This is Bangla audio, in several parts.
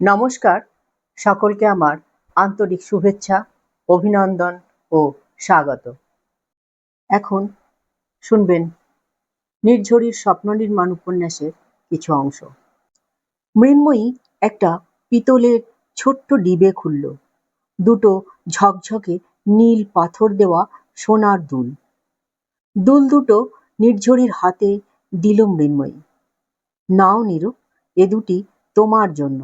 নমস্কার। সকলকে আমার আন্তরিক শুভেচ্ছা, অভিনন্দন ও স্বাগত। এখন শুনবেন নির্ঝরির স্বপ্ন নির্মাণ উপন্যাসের কিছু অংশ। মৃন্ময়ী একটা পিতলের ছোট্ট ডিবে খুলল। দুটো ঝকঝকে নীল পাথর দেওয়া সোনার দুল। দুল দুটো নির্ঝরির হাতে দিল মৃন্ময়ী। নাও নিরু, এ দুটি তোমার জন্য।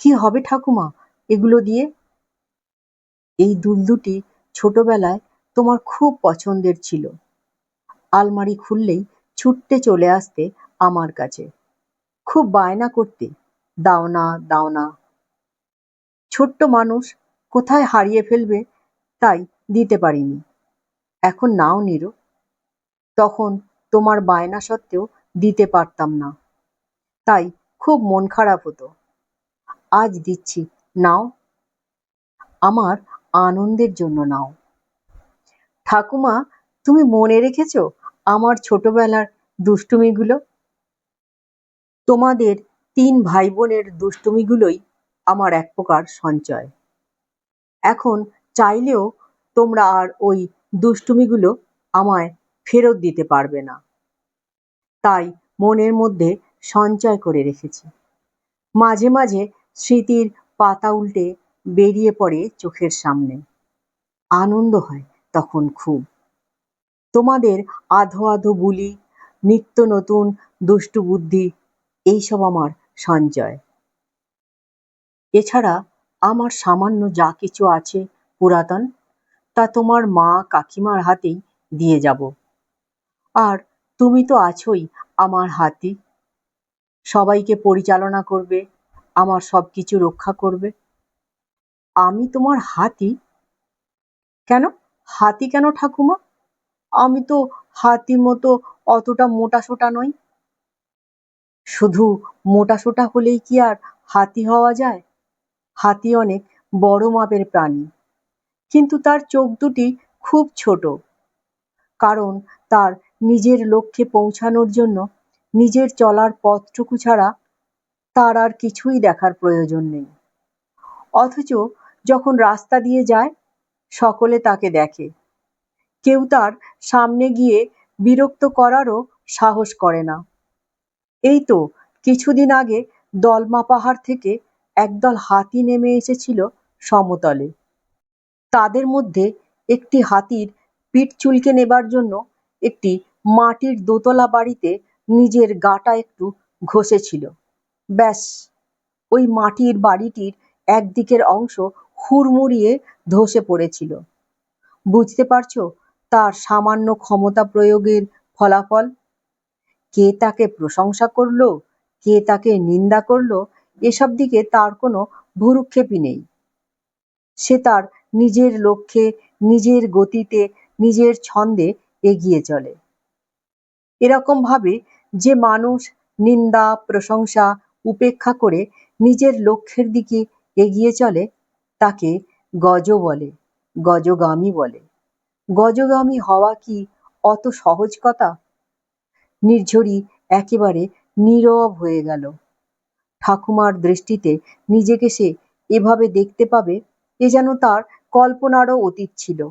কি হবে ঠাকুমা? এগুলো দিয়ে? এই দুল দুটি ছোটবেলায় তোমার খুব পছন্দের ছিল। আলমারি খুললেই ছুটতে চলে আসতে আমার কাছে। খুব বায়না করতে, দাও না দাও না। ছোট্ট মানুষ কোথায় হারিয়ে ফেলবে তাই দিতে পারিনি। এখন নাও নিরু। তখন তোমার বায়না সত্ত্বেও দিতে পারতাম না। তাই খুব মন খারাপ হতো। আজ দিচ্ছি। নাও। আমার আনন্দের জন্য নাও। ঠাকুমা, তুমি মনে রেখেছ আমার ছোটবেলার দুষ্টুমিগুলো? তোমাদের তিন ভাই বোনের দুষ্টুমিগুলোই আমার এক প্রকার সঞ্চয়। এখন চাইলেও তোমরা আর ওই দুষ্টুমিগুলো আমায় ফেরত দিতে পারবে না। তাই মনের মধ্যে সঞ্চয় করে রেখেছি। মাঝে মাঝে স্মৃতির পাতা উল্টে বেরিয়ে পড়ে চোখের সামনে। আনন্দ হয় তখন খুব। তোমাদের আধো আধো বুলি, নিত্য নতুন, দুষ্টু বুদ্ধি, এইসব আমার সঞ্চয়। এছাড়া আমার সামান্য যা কিছু আছে পুরাতন, তা তোমার মা কাকিমার হাতেই দিয়ে যাব। আর তুমি তো আছোই আমার হাতি। সবাইকে পরিচালনা করবে আমার সব কিছু রক্ষা করবে। আমি তোমার হাতি। কেন? হাতি কেন ঠাকুমা? আমি তো হাতির মতো অতটা মোটা সোটা নই। শুধু মোটা সোটা হলেই কি আর হাতি হওয়া যায়? হাতি অনেক বড় মাপের প্রাণী। কিন্তু তার চোখ দুটি খুব ছোট। কারণ তার নিজের লক্ষ্যে পৌঁছানোর জন্য নিজের চলার পথটুকু ছাড়া তার আর কিছুই দেখার প্রয়োজন নেই। অথচ যখন রাস্তা দিয়ে যায়, সকলে তাকে দেখে। কেউ তার সামনে গিয়ে বিরক্ত করারও সাহস করে না। এই তো কিছুদিন আগে দলমা পাহাড় থেকে একদল হাতি নেমে এসেছিল সমতলে। তাদের মধ্যে একটি হাতির পিঠ চুলকে নেবার জন্য একটি মাটির দোতলা বাড়িতে নিজের গাটা একটু ঘষেছিল। ব্যাস, ওই মাটির বাড়িটির একদিকের অংশ হুড়মুড়িয়ে ধসে পড়েছিল। বুঝতে পারছ তার সামান্য ক্ষমতা প্রয়োগের ফলাফল? কে তাকে প্রশংসা করল, কে তাকে নিন্দা করল, এসব দিকে তার কোনো ভুরুক্ষেপই নেই। সে তার নিজের লক্ষ্যে, নিজের গতিতে, নিজের ছন্দে এগিয়ে চলে। এরকম ভাবে যে মানুষ নিন্দা, প্রশংসা উপেক্ষা করে নিজের লক্ষ্যের দিকে এগিয়ে চলে, তাকে গজ বলে, গজগামী বলে। গজগামী হওয়া কি অত সহজ কথা? নির্ঝরি একেবারে নীরব হয়ে গেল। ঠাকুমার দৃষ্টিতে নিজেকে সে এভাবে দেখতে পাবে, এ যেন তার কল্পনারও অতীত ছিল।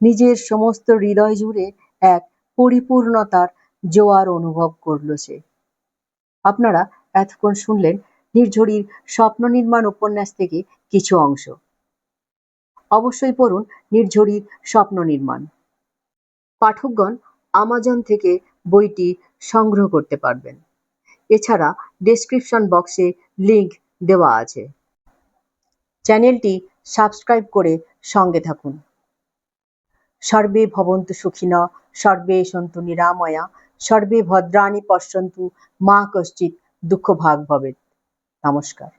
নিজের সমস্ত হৃদয় জুড়ে এক পরিপূর্ণতার জোয়ার অনুভব করল সে। আপনারা এতক্ষণ শুনলেন নির্ঝরির স্বপ্ন নির্মাণ উপন্যাস থেকে কিছু অংশ। অবশ্যই পড়ুন নির্ঝরির স্বপ্ন নির্মাণ। পাঠকগণ আমাজন থেকে বইটি সংগ্রহ করতে পারবেন। এছাড়া ডেসক্রিপশন বক্সে লিংক দেওয়া আছে। চ্যানেলটি সাবস্ক্রাইব করে সঙ্গে থাকুন। সর্বে ভবন্তু সুখিনা, সর্বে সন্তু নিরাময়া সর্বে ভদ্রাণী পশ্যন্তু মা কশ্চিৎ দুঃখ ভাগ ভবেৎ। নমস্কার।